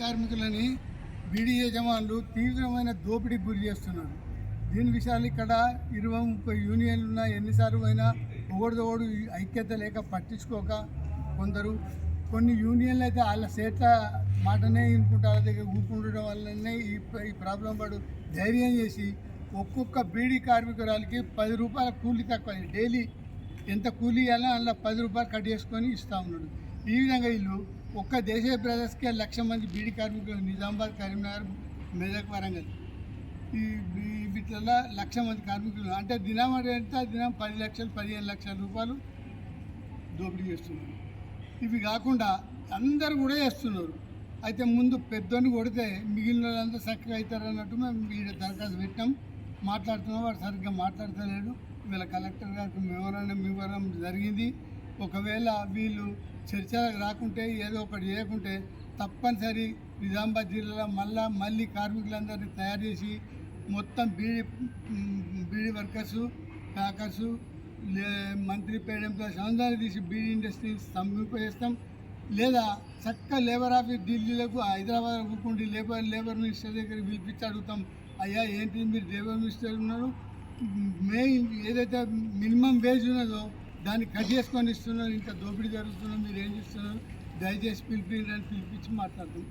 కార్మికులని బీడీ యజమానులు తీవ్రమైన దోపిడీకి గురి చేస్తున్నారు. దీని విషయాలు ఇక్కడ ఇరవై ముప్పై యూనియన్లు ఉన్నా ఎన్నిసార్లు అయినా ఒకటిదోడు ఐక్యత లేక పట్టించుకోక కొందరు. కొన్ని యూనియన్లు అయితే వాళ్ళ సేట్ల మాటనే వినుకుంటారు వాళ్ళ దగ్గర ఊపుకుండడం వల్లనే ఈ ఈ ప్రాబ్లం పడు ధైర్యం చేసి ఒక్కొక్క బీడీ కార్మికురాలకి పది రూపాయల కూలి తక్కువ డైలీ ఎంత కూలీ ఇవ్వాలో అందులో పది రూపాయలు కట్ చేసుకొని ఇస్తూ ఉన్నాడు. ఈ విధంగా వీళ్ళు ఒక్క దేశీయ బ్రదర్స్కే లక్ష మంది బీడీ కార్మికులు నిజామాబాద్ కరీంనగర్ మెదక్ వరంగల్. ఈ వీటిలో లక్ష మంది కార్మికులు. అంటే దినం ఎంత? దినం పది లక్షలు పదిహేను లక్షల రూపాయలు దోపిడీ చేస్తున్నారు. ఇవి కాకుండా అందరు కూడా చేస్తున్నారు. అయితే ముందు పెద్దని కొడితే మిగిలిన వాళ్ళంతా చక్కగా అవుతారు అన్నట్టు మేము వీడ దరఖాస్తు పెట్టాం. మాట్లాడుతున్నాం వాడు సరిగ్గా మాట్లాడతలేడు. వీళ్ళ కలెక్టర్ గారికి మెమోరాండం ఇవ్వడం జరిగింది. ఒకవేళ వీళ్ళు చర్చలకు రాకుంటే ఏదో ఒకటి చేయకుంటే తప్పనిసరి నిజామాబాద్ జిల్లాలో మళ్ళా మళ్ళీ కార్మికులందరినీ తయారు చేసి మొత్తం బీడీ బీడీ వర్కర్సు ప్యాకర్సు లే మంత్రి పేడంతో సంవత్సరాలు తీసి బీడీ ఇండస్ట్రీ స్తంభింపజేస్తాం లేదా చక్క లేబర్ ఆఫీస్ ఢిల్లీలకు హైదరాబాద్ కూకుండి లేబర్ లేబర్ మినిస్టర్ దగ్గర పిలిపించి అడుగుతాం అయ్యా ఏంటి మీరు లేబర్ మినిస్టర్ ఉన్నారు? మెయిన్ ఏదైతే మినిమం వేజ్ ఉన్నదో దాన్ని కట్ చేసుకొని ఇస్తున్నారు ఇంత దోపిడీ జరుగుతున్నారు మీరు ఏం చేస్తున్నారు? దయచేసి పిలిపి పిలిపించి మాట్లాడుతాం.